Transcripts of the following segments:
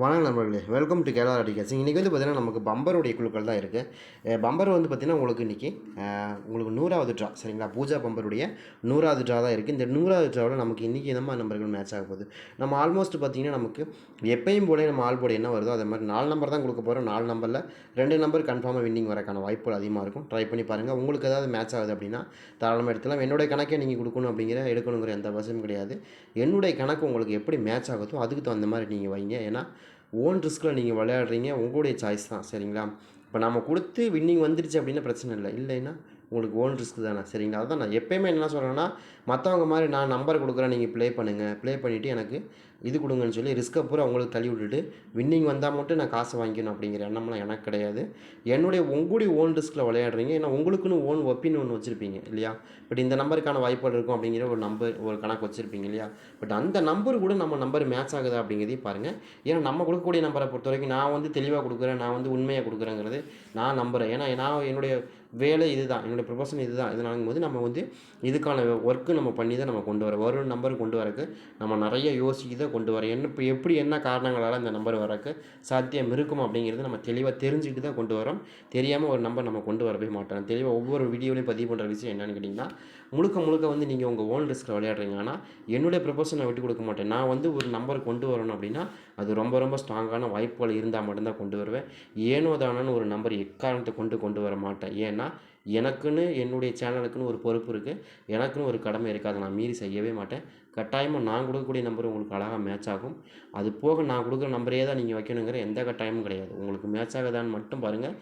வணக்கம் நண்பர்களே. Welcome to Kerala டிகேசிங் இன்றைக்கி வந்து பார்த்திங்கன்னா நமக்கு பம்பருடைய குழுக்கள் தான் இருக்குது பம்பர் வந்து பார்த்திங்கன்னா உங்களுக்கு இன்றைக்கி உங்களுக்கு நூறாவது ட்ரா சரிங்களா? பூஜா பம்பருடைய நூறாவது ட்ரா தான் இருக்குது இந்த நூறாவது ட்ராவில் நமக்கு இன்றைக்கி என்ன மாதிரி நம்பர்கள் மேட்ச் ஆக போகுது? நம்ம ஆல்மோஸ்ட் பார்த்திங்கன்னா நமக்கு எப்பயும் போல நம்ம ஆல் போட என்ன வருதோ அதே மாதிரி நாலு நம்பர் தான் கொடுக்க போகிறோம் நாலு நம்பரில் ரெண்டு நம்பர் கன்ஃபார்மாக வின்னிங் வரக்கான வாய்ப்புகள் அதிகமாக இருக்கும். ட்ரை பண்ணி பாருங்கள் உங்களுக்கு ஏதாவது மேட்ச் ஆகுது அப்படின்னா தாராளமாக எடுத்துலாம் என்னுடைய கணக்கே நீங்கள் கொடுக்கணும் அப்படிங்கிற எடுக்கணுங்கிற எந்த அவசியமும் கிடையாது. என்னுடைய கணக்கு உங்களுக்கு எப்படி மேட்ச் ஆகுதோ அதுக்கு தகுந்த மாதிரி நீங்கள் வைங்க. ஏன்னா ஓன் ரிஸ்கில் நீங்கள் விளையாடுறீங்க உங்களுடைய சாய்ஸ் தான் சரிங்களா? இப்போ நம்ம கொடுத்து வின்னிங் வந்துடுச்சு அப்படின்னா பிரச்சனை இல்லை. இல்லைன்னா உங்களுக்கு ஓன் ரிஸ்க் தானே சரிங்களா? அதுதான் நான் எப்போயுமே என்ன சொல்கிறேன்னா மற்றவங்க மாதிரி நான் நம்பர் கொடுக்குறேன் நீங்கள் ப்ளே பண்ணுங்கள் ப்ளே பண்ணிவிட்டு எனக்கு இது கொடுங்கன்னு சொல்லி ரிஸ்க்கை பூரா அவங்களுக்கு தள்ளி விட்டுட்டு வின்னிங் வந்தால் மட்டும் நான் காசு வாங்கிக்கணும் அப்படிங்கிற எண்ணம்லாம் எனக்கு கிடையாது. என்னுடைய உங்களுடைய ஓன் ரிஸ்கில் விளையாடுறீங்க. ஏன்னா உங்களுக்குன்னு ஓன் ஒப்பீனியன் ஒன்று வச்சுருப்பீங்க இல்லையா? பட் இந்த நம்பருக்கான வாய்ப்புகள் இருக்கும் அப்படிங்கிற ஒரு நம்பர் ஒரு கணக்கு வச்சுருப்பீங்க இல்லையா? பட் அந்த நம்பர் கூட நம்ம நம்பர் மேட்ச் ஆகுதா அப்படிங்கிறதையும் பாருங்கள் ஏன்னா நம்ம கொடுக்கக்கூடிய நம்பரை பொறுத்த வரைக்கும் நான் வந்து தெளிவாக கொடுக்குறேன் நான் வந்து உண்மையாக கொடுக்குறேங்கிறது நான் நம்புகிறேன் ஏன்னா நான் என்னுடைய வேலை இதுதான் என்னுடைய ப்ரொஃபஷன் இதுதான். இதனாலும் போது நம்ம வந்து இதுக்கான ஒர்க்கு நம்ம பண்ணி தான் நம்ம கொண்டு வரோம் ஒரு நம்பர் கொண்டு வரக்கு நம்ம நிறைய யோசிச்சு தான் கொண்டு வர. என்ன இப்போ எப்படி என்ன காரணங்களால் இந்த நம்பர் வரக்கு சாத்தியம் இருக்கும் அப்படிங்கிறது நம்ம தெளிவாக தெரிஞ்சுக்கிட்டு தான் கொண்டு வரோம் தெரியாமல் ஒரு நம்பர் நம்ம கொண்டு வரவே மாட்டோம். தெளிவாக ஒவ்வொரு வீடியோலையும் பதிவு பண்ணுற விஷயம் என்னென்னு கேட்டிங்கன்னா முழுக்க முழுக்க வந்து நீங்கள் உங்கள் ஓன் ரிஸ்கில் விளையாடுறீங்க. ஆனால் என்னுடைய ப்ரொஃபஷனை விட்டு கொடுக்க மாட்டேன். நான் வந்து ஒரு நம்பர் கொண்டு வரணும் அப்படின்னா அது ரொம்ப ரொம்ப ஸ்ட்ராங்கான வாய்ப்புகள் இருந்தால் மட்டும்தான் கொண்டு வருவேன். ஏனோ தானோன்னு ஒரு நம்பர் எக்காரணத்தை கொண்டு கொண்டு வர மாட்டேன். ஏன்னா எனக்குன்னு என்னுடைய சேனலுக்குன்னு ஒரு பொறுப்பு இருக்குது எனக்குன்னு ஒரு கடமை இருக்குது அதை நான் மீறி செய்யவே மாட்டேன். கட்டாயமாக நான் கொடுக்கக்கூடிய நம்பர் உங்களுக்கு அழகாக மேட்ச் ஆகும். அது போக நான் கொடுக்குற நம்பரே தான் நீங்கள் வைக்கணுங்கிற எந்த கட்டாயமும் கிடையாது. உங்களுக்கு மேட்ச் ஆகுதான்னு மட்டும் பாருங்கள்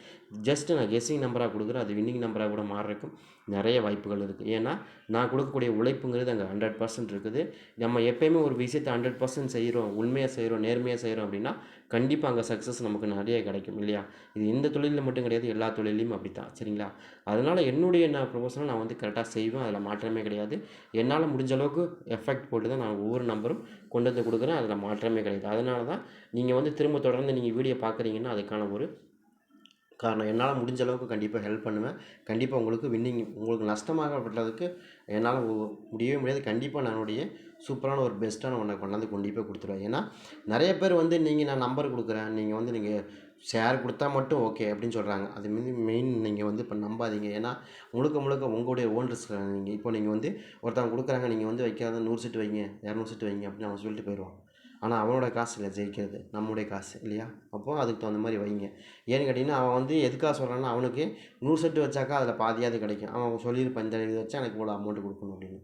ஜஸ்ட்டு நான் கெஸ்ஸிங் நம்பராக கொடுக்குறேன். அது வின்னிங் நம்பராக கூட மாறுறதுக்கும் நிறைய வாய்ப்புகள் இருக்குது ஏன்னா நான் கொடுக்கக்கூடிய உழைப்புங்கிறது அங்கே ஹண்ட்ரட் பர்சன்ட் இருக்குது. நம்ம எப்போயுமே ஒரு விஷயத்தை ஹண்ட்ரட் பர்சன்ட் செய்கிறோம் உண்மையாக செய்கிறோம் நேர்மையாக செய்கிறோம் அப்படின்னா கண்டிப்பாக அங்கே சக்ஸஸ் நமக்கு நிறைய கிடைக்கும் இல்லையா? இது இந்த தொழிலில் மட்டும் கிடையாது எல்லா தொழிலையும் அப்படி தான் சரிங்களா? அதனால் என்னுடைய நான் ப்ரொபோசனை நான் வந்து கரெக்டாக செய்வேன் அதில் மாற்றமே கிடையாது. என்னால் முடிஞ்ச அளவுக்கு எஃபெக்ட் போட்டு தான் நான் ஒவ்வொரு நம்பரும் கொண்டு வந்து கொடுக்குறேன் அதில் மாற்றமே கிடையாது. அதனால தான் நீங்கள் வந்து திரும்ப தொடர்ந்து நீங்கள் வீடியோ பார்க்குறீங்கன்னா அதுக்கான ஒரு காரணம். என்னால் முடிஞ்ச அளவுக்கு கண்டிப்பாக ஹெல்ப் பண்ணுவேன். கண்டிப்பாக உங்களுக்கு வின்னிங் உங்களுக்கு நஷ்டமாகப்பட்டதுக்கு என்னால் முடியவே முடியாது. கண்டிப்பாக நானுடைய சூப்பரான ஒரு பெஸ்ட்டான ஒன்றை கொண்டாந்து கண்டிப்பாக கொடுத்துருவேன். ஏன்னா நிறைய பேர் வந்து நீங்கள் நான் நம்பர் கொடுக்குறேன். நீங்கள் வந்து நீங்கள் ஷேர் கொடுத்தா மட்டும் ஓகே அப்படின்னு சொல்கிறாங்க அது மீது மெயின் நீங்கள் வந்து இப்போ நம்பாதீங்க. ஏன்னா முழுக்க முழுக்க உங்களுடைய ஓன் ரிஸ்க் நீங்கள் இப்போ நீங்கள் வந்து ஒருத்தவங்க கொடுக்குறாங்க. நீங்கள் வந்து வைக்காத நூறு செட்டு வைங்க இரநூறு செட்டு வைங்க அப்படின்னு அவன் சொல்லிட்டு போயிடுவான் ஆனால் அவனோட காசு இல்லை ஜெயிக்கிறது. நம்முடைய காசு இல்லையா? அப்போது அதுக்கு தகுந்த மாதிரி வைங்க. ஏன்னு கேட்டிங்கன்னா அவன் வந்து எதுக்காக சொல்கிறான்னா அவனுக்கு நூறு செட்டு வச்சாக்கா அதில் பாதியாவது கிடைக்கும். அவன் சொல்லியிருப்பான் இந்த இது வச்சா எனக்கு இவ்வளோ அமௌண்ட்டு கொடுக்கணும் அப்படின்னு.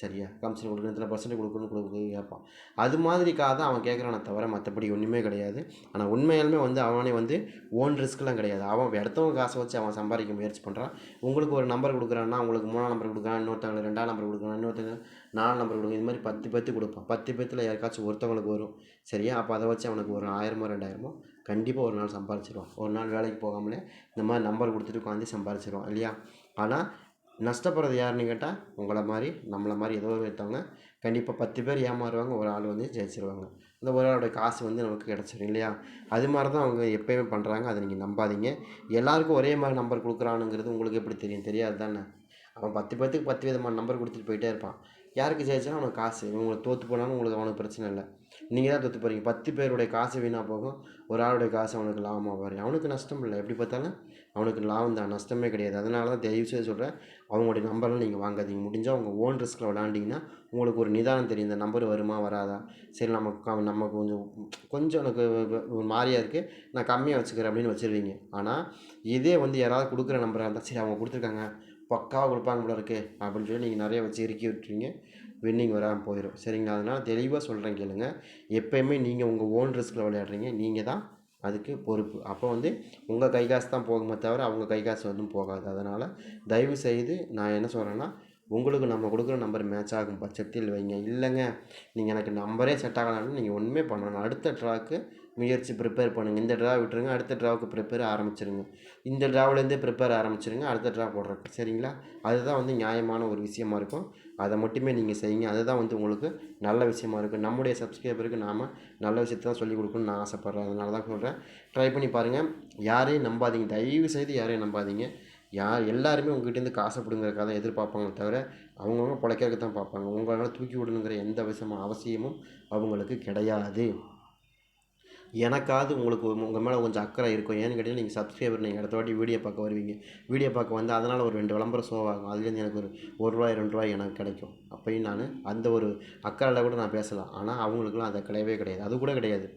சரியா? கமிஷன் கொடுக்கணும் இத்தனை பர்சன்ட் கொடுக்கணும் கொடுக்க கேட்பான் அது மாதிரிக்காக தான் அவன் கேட்குறானே தவிர மற்றபடி ஒன்றுமே கிடையாது. ஆனால் உண்மையாலுமே வந்து அவனே வந்து ஓன் ரிஸ்க்லாம் கிடையாது. அவன் இடத்தவங்க காசை வச்சு அவன் சம்பாதிக்க முயற்சி பண்ணுறான் உங்களுக்கு ஒரு நம்பர் கொடுக்குறான்னா உங்களுக்கு மூணாம் நம்பர் கொடுக்குறான் இன்னொருத்தவங்க ரெண்டாம் நம்பர் கொடுக்குறான் இன்னொருத்தவங்க நாலு நம்பர் கொடுக்கும் இது மாதிரி பத்து பேர்த்து கொடுப்பான். பத்து பேர்த்தில் யாருக்காச்சும் ஒருத்தவங்களுக்கு வரும். சரியா? அப்போ அதை வச்சு அவனுக்கு ஒரு ஆயிரமோ ரெண்டாயிரமோ கண்டிப்பாக ஒரு நாள் சம்பாரிச்சிருவான். ஒரு நாள் வேலைக்கு போகாமலே இந்த மாதிரி நம்பர் கொடுத்துட்டு உட்காந்து சம்பாரிச்சிருவான். இல்லையா? ஆனால் நஷ்டப்படுறது யாருன்னு கேட்டால் உங்களை மாதிரி நம்மளை மாதிரி ஏதோ ஒருத்தவங்க கண்டிப்பாக பத்து பேர் ஏமாறுவாங்க ஒரு ஆள் வந்து ஜெயிச்சிருவாங்க. அந்த ஒரு ஆளோட காசு வந்து நமக்கு கிடச்சிரும் இல்லையா? அது மாதிரி தான் அவங்க எப்போயுமே பண்ணுறாங்க அதை நீங்கள் நம்பாதீங்க. எல்லாருக்கும் ஒரே மாதிரி நம்பர் கொடுக்குறானுங்கிறது உங்களுக்கு எப்படி தெரியும்? தெரியாது தானே? அவன் பத்து பேர்த்துக்கு பத்து விதமான நம்பர் கொடுத்துட்டு போயிட்டே இருப்பான். யாருக்கு ஜெயிச்சாலும் அவனுக்கு காசு. உங்களுக்கு தோற்று போனாலும் உங்களுக்கு அவனுக்கு பிரச்சனை இல்லை. நீங்கள் தான் தோற்று போகிறீங்க பத்து பேருடைய காசு வீணாக போகும். ஒரு ஆளுடைய காசு அவனுக்கு லாபமாக வரும். அவனுக்கு நஷ்டம் இல்லை. எப்படி பார்த்தாலும் அவனுக்கு லாபம் தான். நஷ்டமே கிடையாது. அதனால தான் தயவு செய்து சொல்கிறேன் அவங்களுடைய நம்பர்லாம் நீங்கள் வாங்காதீங்க. முடிஞ்சால் உங்கள் ஓன் ரிஸ்கில் விளாண்டிங்கன்னா உங்களுக்கு ஒரு நிதானம் தெரியும். இந்த நம்பர் வருமா வராதா? சரி நமக்கு நமக்கு கொஞ்சம் கொஞ்சம் எனக்கு ஒரு மாதிரியாக இருக்குது நான் கம்மியாக வச்சுக்கிறேன் அப்படின்னு வச்சுருவீங்க. ஆனால் இதே வந்து யாராவது கொடுக்குற நம்பராக இருந்தால் சரி அவங்க கொடுத்துருக்காங்க. பக்காவாக கொடுப்பாங்க போல இருக்குது அப்படின்னு சொல்லி நீங்கள் நிறைய வச்சு இறுக்கி விட்டுருவீங்க. வின்னிங் வராமல் போயிடும் சரிங்களா? அதனால் தெளிவாக சொல்கிறேன் கேளுங்க. எப்போயுமே நீங்கள் உங்கள் ஓன் ரிஸ்கில் விளையாடுறீங்க. நீங்கள் தான் அதுக்கு பொறுப்பு. அப்போ வந்து உங்கள் கை காசு தான் போகுமே தவிர அவங்க கை காசு வந்து போகாது. அதனால் தயவு செய்து நான் என்ன சொல்கிறேன்னா உங்களுக்கு நம்ம கொடுக்குற நம்பர் மேட்ச் ஆகும் பட்சத்தில் வைங்க. இல்லைங்க நீங்கள் எனக்கு நம்பரே செட் ஆகலான்னு நீங்கள் ஒன்றுமே பண்ணணும் அடுத்த ட்ராக்கு முயற்சி ப்ரிப்பேர் பண்ணுங்கள் இந்த ட்ரா விட்டுருங்க. அடுத்த ட்ராவுக்கு ப்ரிப்பேர் ஆரம்பிச்சிருங்க. இந்த ட்ராவிலேருந்தே ப்ரிப்பேர் ஆரம்பிச்சிருங்க. அடுத்த ட்ரா போடுறதுக்கு. சரிங்களா? அதுதான் வந்து நியாயமான ஒரு விஷயமா இருக்கும். அதை மட்டுமே நீங்கள் செய்யுங்க. அதுதான் வந்து உங்களுக்கு நல்ல விஷயமா இருக்கும். நம்முடைய சப்ஸ்கிரைபருக்கு நாம் நல்ல விஷயத்தை தான் சொல்லிக் கொடுக்கணும்னு நான் ஆசைப்பட்றேன். அதனால தான் சொல்கிறேன் ட்ரை பண்ணி பாருங்கள் யாரையும் நம்பாதீங்க. தயவு செய்து யாரையும் நம்பாதீங்க. யார் எல்லாருமே உங்ககிட்டேருந்து காசை பிடுங்கிறக்காக தான் எதிர்பார்ப்பாங்களே தவிர அவங்கவுங்க பிழைக்கிறதுக்கு தான் பார்ப்பாங்க. உங்களால் தூக்கி விடணுங்கிற எந்த விஷயமும் அவசியமும் அவங்களுக்கு கிடையாது. எனக்காவது உங்களுக்கு உங்கள் மேலே கொஞ்சம் அக்கறை இருக்கும். ஏன்னு கேட்டிங்கன்னா நீங்கள் சப்ஸ்கிரைபர் நீங்கள் அடுத்த வாட்டி வீடியோ பார்க்க வருவீங்க. வீடியோ பார்க்க வந்து அதனால் ஒரு ரெண்டு விளம்பரம் சோவாகும் அதுலேருந்து எனக்கு ஒரு ஒரு ரூபாய் ரெண்டு ரூபாய் எனக்கு கிடைக்கும். அப்பயும் நான் அந்த ஒரு அக்கறையில் கூட நான் பேசலாம். ஆனால் அவங்களுக்குலாம் அது கிடையவே கிடையாது. அது கூட கிடையாது.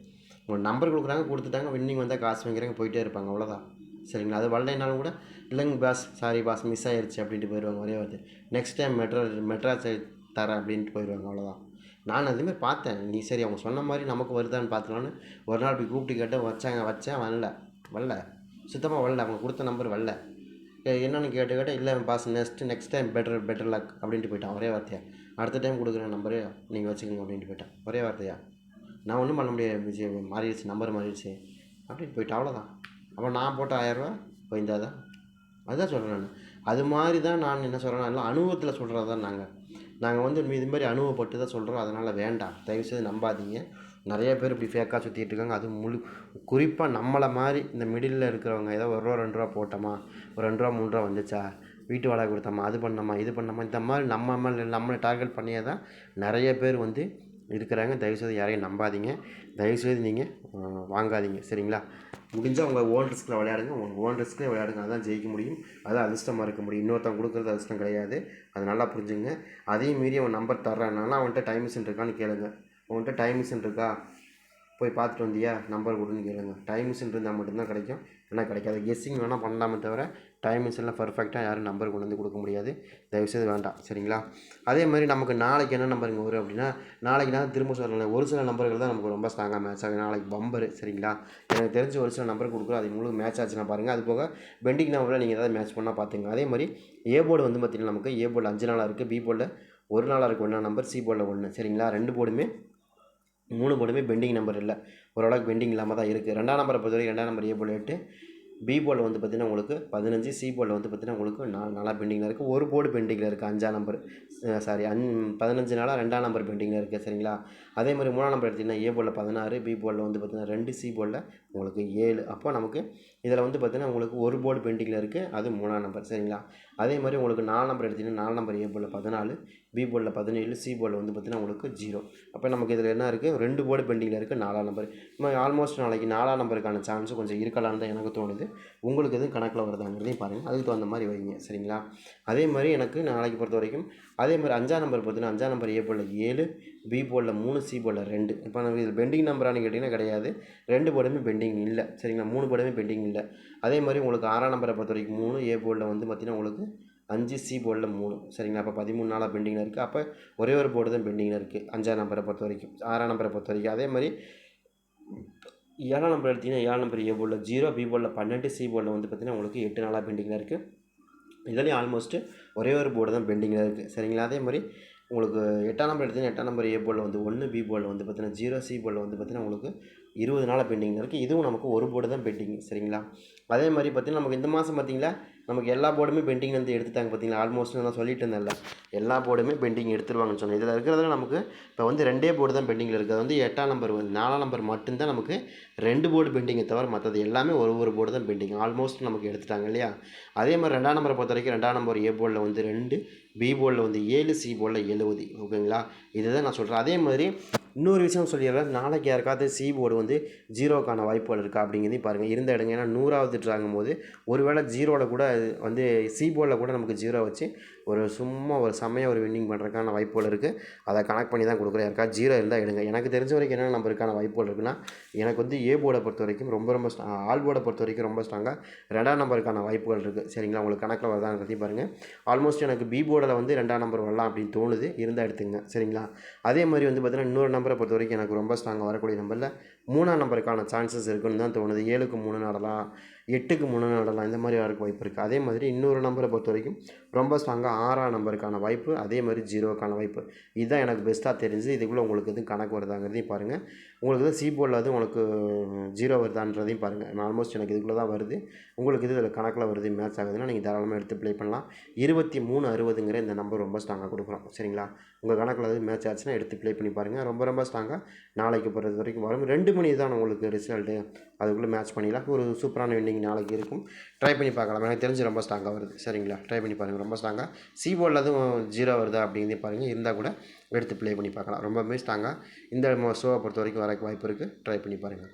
உங்கள் நம்பர் கொடுக்குறாங்க கொடுத்துட்டாங்க வின்னிங் வந்தால் காசு வாங்கிறாங்க போயிட்டே இருப்பாங்க. அவ்வளோதான் சரிங்களா? அது வரலைனாலும் கூட இல்லைங்க பாஸ் சாரி பாஸ் மிஸ் ஆயிருச்சு அப்படின்ட்டு போயிடுவாங்க. ஒரே வார்த்தை. நெக்ஸ்ட் டைம் மெட்ரா மெட்ராஸ் தரேன் அப்படின்ட்டு போயிடுவாங்க. அவ்வளோதான் நான் அதுமாரி பார்த்தேன். நீ சரி அவங்க சொன்ன மாதிரி நமக்கு வருதான்னு பார்த்துக்கலான்னு. ஒரு நாள் போய் கூப்பிட்டு கேட்டேன் வச்சாங்க வச்சேன் வரல. வரல. சுத்தமாக வரல. அவங்க கொடுத்த நம்பர் வரல. என்னென்னு கேட்டு கேட்டால் இல்லை boss next next time better better luck அப்படின்ட்டு போயிட்டான். ஒரே வார்த்தையா. அடுத்த டைம் கொடுக்குற நம்பரு நீங்கள் வச்சுக்கோங்க. அப்படின்ட்டு போயிட்டேன். ஒரே வார்த்தையா. நான் ஒன்றும் பண்ண முடியாது விஜய். மாறிடுச்சு நம்பர் மாறிடுச்சு. அப்படின்னு போயிட்டு அவ்வளோதான் அப்போ நான் போட்ட ஆயிரரூவா போயிருந்தாதான் அதுதான் சொல்கிறேன் நான். அது மாதிரி தான் நான் என்ன சொல்கிறேன் எல்லாம் அனுபவத்தில் சொல்கிறது தான் நாங்கள் நாங்கள் வந்து இது மாதிரி அனுபவப்பட்டு தான் சொல்கிறோம் அதனால் வேண்டாம். தயவுசெய்து நம்பாதீங்க. நிறைய பேர் இப்படி ஃபேக்காக சுற்றிட்டு இருக்காங்க. அது முழு குறிப்பாக நம்மளை மாதிரி இந்த மிடில் இருக்கிறவங்க ஏதோ ஒரு ரூபா ரெண்டு ரூபா போட்டோமா? ஒரு ரெண்டு ரூபா மூணு ரூபா வந்துச்சா? வீட்டு வாடகை கொடுத்தோமா? அது பண்ணோமா? இது பண்ணோமா? இந்த மாதிரி நம்ம மேலே நம்மளை டார்கெட் பண்ணியே தான் நிறைய பேர் வந்து இருக்கிறாங்க தயவுசெய்து யாரையும் நம்பாதீங்க. தயவுசெய்து நீங்கள் வாங்காதீங்க. சரிங்களா? முடிஞ்சால் உங்கள் ஓன் ரிஸ்கில் விளையாடுங்க. உங்கள் ஓன் ரிஸ்க்கில் விளையாடுங்க. அதான் ஜெயிக்க முடியும். அதான் அதிர்ஷ்டமாக இருக்க முடியும். இன்னொருத்தன் கொடுக்குறது அதிர்ஷ்டம் கிடையாது. அது நல்லா புரிஞ்சுங்க அதையும் மீறி அவன் நம்பர் தர்றான்னா அவன்கிட்ட டைம் மிஷின் இருக்கான்னு கேளுங்க. அவன்கிட்ட டைம் மிஷின் இருக்கா? போய் பார்த்துட்டு வந்தியா? நம்பர் கொடுன்னு கேளுங்க. டைம் மிஷின் இருந்தால் மட்டும்தான் கிடைக்கும். ஏன்னா கிடைக்காது. கெஸ்ஸிங் வேணால் பண்ணலாமே தவிர டைமிங்ஸ் எல்லாம் பர்ஃபெக்டாக யாரும் நம்பர் கொண்டு வந்து கொடுக்க முடியாது. தயவுசெய்து வேண்டாம். சரிங்களா? அதே மாதிரி நமக்கு நாளைக்கு என்ன நம்பருங்க வரும் அப்படின்னா நாளைக்கு நான் திரும்ப சொல்லலாம் ஒரு சில நம்பர்கள் தான் நமக்கு ரொம்ப ஸ்ட்ராங்காக மேட்ச் ஆகும் நாளைக்கு பம்பரு சரிங்களா? எனக்கு தெரிஞ்ச ஒரு சில நம்பர் கொடுக்குறோம். அது முழு மேட்ச் ஆச்சுன்னா பாருங்கள் அது போக பெண்டிங் நம்பரில் நீங்கள் ஏதாவது மேட்ச் பண்ணால் பார்த்துங்க அதே மாதிரி ஏ போர்டு வந்து பார்த்திங்கன்னா நமக்கு ஏ போர்டில் அஞ்சு நாளாக இருக்குது பி போர்டில் ஒரு நாளாக இருக்குது ஒன்றா நம்பர் சி போர்டில் ஒன்று சரிங்களா? ரெண்டு போர்டுமே மூணு போர்டுமே பெண்டிங் நம்பர் இல்லை. ஓரளவுக்கு பெண்டிங் இல்லாமல் தான் இருக்குது ரெண்டாம் நம்பரை பொறுத்த வரைக்கும் ரெண்டாம் நம்பர் ஏ போல் எட்டு பி போர்டில் வந்து பார்த்திங்கன்னா உங்களுக்கு பதினஞ்சு சி போர்டில் வந்து பார்த்திங்கன்னா உங்களுக்கு நாலு நாளாக பெண்டிங்கில் இருக்குது ஒரு போர்டு பெண்டிங்கில் இருக்குது அஞ்சாம் நம்பர் சாரி அஞ் பதினஞ்சு நாளாக ரெண்டாம் நம்பர் பெண்டிங்கில் இருக்குது சரிங்களா? அதே மாதிரி மூணாம் நம்பர் எடுத்திங்கன்னா ஏ போர்டில் பதினாறு பி போலில் வந்து பார்த்திங்கன்னா ரெண்டு சி போலில் உங்களுக்கு ஏழு. அப்போ நமக்கு இதில் வந்து பார்த்திங்கன்னா உங்களுக்கு ஒரு போர்டு பெண்டிங்கில் இருக்குது அது மூணாம் நம்பர் சரிங்களா? அதே மாதிரி உங்களுக்கு நாலு நம்பர் எடுத்திங்கன்னா நாலு நம்பர் ஏ போலில் பதினாலு பி போலில் பதினேழு சி போலில் வந்து பார்த்திங்கன்னா உங்களுக்கு ஜீரோ அப்போ நமக்கு இதில் என்ன இருக்குது ரெண்டு போர்டு பெண்டிங்கில் இருக்குது நாலாம் நம்பர் நம்ம ஆல்மோஸ்ட் நாளைக்கு நாலாம் நம்பருக்கான சான்ஸ் கொஞ்சம் இருக்கலாம்னு தான் எனக்கு தோணுது. உங்களுக்கு எதுவும் கணக்கில் வருதாங்கிறதையும் பாருங்கள் அதுக்கு தகுந்த மாதிரி வைங்க. சரிங்களா? அதே மாதிரி எனக்கு நாளைக்கு பொறுத்த வரைக்கும் அதே மாதிரி அஞ்சாம் நம்பர் பார்த்தீங்கன்னா அஞ்சாம் நம்பர் ஏ போலில் ஏழு பி போர்டில் மூணு சி போர்டில் ரெண்டு. இப்போ நம்ம இது பெண்டிங் நம்பரானு கேட்டிங்கன்னா கிடையாது. ரெண்டு போர்டுமே பெண்டிங் இல்லை. சரிங்களா? மூணு போர்டுமே பெண்டிங் இல்லை. அதே மாதிரி உங்களுக்கு ஆறாம் நம்பரை பொறுத்த வரைக்கும் மூணு ஏ போர்டில் வந்து பார்த்திங்கன்னா உங்களுக்கு அஞ்சு சி போர்டில் மூணு. சரிங்களா? அப்போ பதிமூணு நாளாக பெண்டிங்கில் இருக்குது அப்போ ஒரே ஒரு போர்டு தான் பெண்டிங்கில் இருக்குது அஞ்சாம் நம்பரை பொறுத்த வரைக்கும் ஆறாம் நம்பரை பொறுத்த வரைக்கும் அதே மாதிரி ஏழாம் நம்பர் எடுத்திங்கன்னா ஏழாம் நம்பர் ஏ போர்டில் ஜீரோ பி போர்டில் பன்னெண்டு சி போர்டில் வந்து பார்த்திங்கன்னா உங்களுக்கு எட்டு நாளாக பெண்டிங்கில் இருக்குது இதுலேயும் ஆல்மோஸ்ட்டு ஒரே ஒரு போர்டு தான் பெண்டிங்கில் இருக்குது சரிங்களா? அதே மாதிரி உங்களுக்கு எட்டாம் நம்பர் எடுத்தீங்கன்னா எட்டாம் நம்பர் ஏ போர்டில் வந்து ஒன்று பி போர்டில் வந்து பார்த்தீங்கன்னா ஜீரோ சி போர்டில் வந்து பார்த்தீங்கன்னா உங்களுக்கு இருபது நாளாக பெண்டிங்கில் இருக்குது இதுவும் நமக்கு ஒரு போர்டு தான் பெண்டிங் சரிங்களா? அதே மாதிரி பார்த்தீங்கன்னா நமக்கு இந்த மாதம் பார்த்தீங்களா நமக்கு எல்லா போர்டுமே பெண்டிங் வந்து எடுத்துட்டாங்க பார்த்தீங்களா? ஆல்மோஸ்ட் நான் சொல்லிட்டு இருந்தேன்ல. எல்லா போர்டுமே பெண்டிங் எடுத்துருவாங்கன்னு சொன்னேன். இதில் இருக்கிறதுல நமக்கு இப்போ வந்து ரெண்டே போர்டு தான் பெண்டிங்கில் இருக்குது அது வந்து எட்டாம் நம்பர் வந்து நாலாம் நம்பர் மட்டும்தான் நமக்கு ரெண்டு போர்டு பெண்டிங்கை தவிர மற்றது எல்லாமே ஒரு ஒரு போர்டு தான் பெண்டிங் ஆல்மோஸ்ட் நமக்கு எடுத்துட்டாங்க இல்லையா? அதே மாதிரி ரெண்டாம் நம்பரை பொறுத்த வரைக்கும் ரெண்டாம் நம்பர் ஏ போர்டில் வந்து ரெண்டு பி போர்டில் வந்து ஏழு சி போர்டில் எழுபது. ஓகேங்களா? இதுதான் நான் சொல்கிறேன் அதே மாதிரி இன்னொரு விஷயம் சொல்லிடுறேன். நாளைக்கு யாருக்காவது சி போர்டு வந்து ஜீரோக்கான வாய்ப்புகள் இருக்கா அப்படிங்கிறதையும் பாருங்கள் இருந்த இடங்க ஏன்னா நூறாவது போது ஒருவேளை ஜீரோவில் கூட வந்து சி போர்டில் கூட நமக்கு ஜீரோ வச்சு ஒரு சும்மா ஒரு செம்மையாக ஒரு வின்னிங் பண்ணுறதுக்கான வாய்ப்புகள் இருக்குது அதை கனெக்ட் பண்ணி தான் கொடுக்குறேன். யாருக்காவது ஜீரோ இருந்தால் எடுங்க. எனக்கு தெரிஞ்ச வரைக்கும் என்ன நம்பருக்கான வாய்ப்புகள் இருக்குன்னா எனக்கு வந்து ஏ போர்டை பொறுத்த வரைக்கும் ரொம்ப ரொம்ப ஸ்ட்ரா ஆல் போர்டை பொறுத்த வரைக்கும் ரொம்ப ஸ்ட்ராங்காக ரெண்டாம் நம்பருக்கான வாய்ப்புகள் இருக்குது சரிங்களா? உங்களுக்கு கணக்கில் வருதாங்கிறதையும் பாருங்கள் ஆல்மோஸ்ட் எனக்கு பி போர்டில் வந்து ரெண்டாம் நம்பர் வரலாம் அப்படின்னு தோணுது. இருந்தால் எடுத்துங்க. சரிங்களா? அதே மாதிரி வந்து பார்த்தீங்கன்னா இன்னொரு நம்பரை பொறுத்த வரைக்கும் எனக்கு ரொம்ப ஸ்ட்ராங்காக வரக்கூடிய நம்பரில் மூணாம் நம்பருக்கான சான்சஸ் இருக்குன்னு தான் தோணுது. ஏழுக்கு மூணு நடலாம். எட்டுக்கு முன்னே நடலாம். இந்த மாதிரி வரக்கு வாய்ப்பு இருக்குது அதே மாதிரி இன்னொரு நம்பரை பொறுத்த வரைக்கும் ரொம்ப ஸ்ட்ராங்காக ஆறாம் நம்பருக்கான வாய்ப்பு அதே மாதிரி ஜீரோக்கான வாய்ப்பு. இதுதான் எனக்கு பெஸ்ட்டாக தெரிஞ்சு இதுக்குள்ளே உங்களுக்கு எதுவும் கணக்கு வருதாங்கிறதையும் பாருங்கள் உங்களுக்கு எதுவும் சீபோர்டில் அது உங்களுக்கு ஜீரோ வருதான்றதையும் பாருங்கள் ஆல்மோஸ்ட் எனக்கு இதுக்குள்ளே தான் வருது. உங்களுக்கு இது இதில் கணக்கில் வருது மேட்ச் ஆகுதுன்னா நீங்கள் தாராளமாக எடுத்து ப்ளே பண்ணலாம். இருபத்தி மூணு அறுபதுங்கிற இந்த நம்பர் ரொம்ப ஸ்ட்ராங்காக கொடுக்குறோம். சரிங்களா? உங்கள் கணக்கில் அது மேட்ச் ஆச்சுன்னா எடுத்து ப்ளே பண்ணி பாருங்கள் ரொம்ப ரொம்ப ஸ்ட்ராங்காக நாளைக்கு பொறுத்த வரைக்கும் வரும். ரெண்டு மணி தான் உங்களுக்கு ரிசல்ட்டு அதுக்குள்ளே மேட்ச் பண்ணிடலாம். ஒரு சூப்பரான வின்னிங் நாளைக்கு இருக்கும். ட்ரை பண்ணி பார்க்கலாம். எனக்கு தெரிஞ்சு ரொம்ப ஸ்ட்ராங்காக வருது. சரிங்களா? ட்ரை பண்ணி பாருங்கள் ரொம்ப ஸ்ட்ராங்காக சி போர்டில் அதுவும் ஜீரோ வருதா அப்படிங்கிறதே பாருங்கள் இருந்தால் கூட எடுத்து ப்ளே பண்ணி பார்க்கலாம். ரொம்பவுமே ஸ்ட்ராங்காக இந்த ஷோவை பொறுத்த வரைக்கும் வரக்கு வாய்ப்பு இருக்குது ட்ரை பண்ணி பாருங்கள்